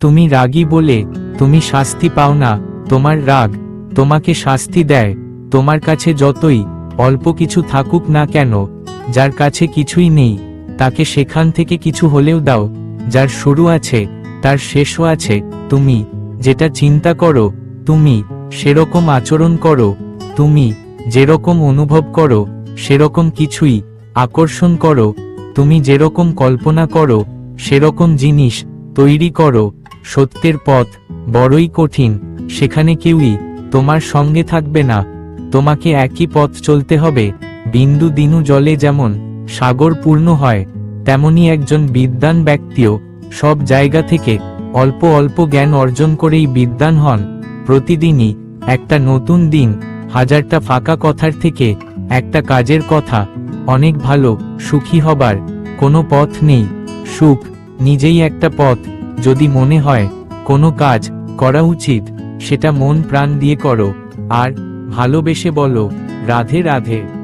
তুমি রাগী বলে, তুমি শাস্তি পাও না, তোমার রাগ, তোমাকে শাস্তি দেয়, তোমার কাছে যতই, অল্প কিছু থাকুক না কেন, যার কাছে কিছুই নেই, তাকে সেখান থেকে কিছু হলেও দাও, যার শুরু আছে, তার শেষও আছে, তুমি, যেটা চিন্তা করো, তুমি, সেরকম আচরণ করো, তুমি, যেরকম অনুভব করো, সেরকম কিছুই, আকর্ষণ করো, তুমি যেরকম কল্পনা করো, সেরকম জিনিস, তৈরি করো সত্যের পথ বড়ই কঠিন, সেখানে কেউই তোমার সঙ্গে থাকবে না। তোমাকে একই পথ চলতে হবে, বিন্দু দিনু জলে যেমন সাগর পূর্ণ হয়, তেমনি একজন বিদ্বান ব্যক্তিও সব জায়গা থেকে অল্প অল্প জ্ঞান অর্জন করেই বিদ্বান হন। প্রতিদিনই একটা নতুন দিন, হাজারটা ফাঁকা কথার থেকে একটা কাজের কথা, অনেক ভালো, সুখী হবার কোনো পথ নেই। সুখ নিজেই একটা পথ যদি মনে হয়, কোনো কাজ করা উচিত, সেটা মন প্রাণ দিয়ে করো, আর ভালোবেসে বলো, রাধে রাধে।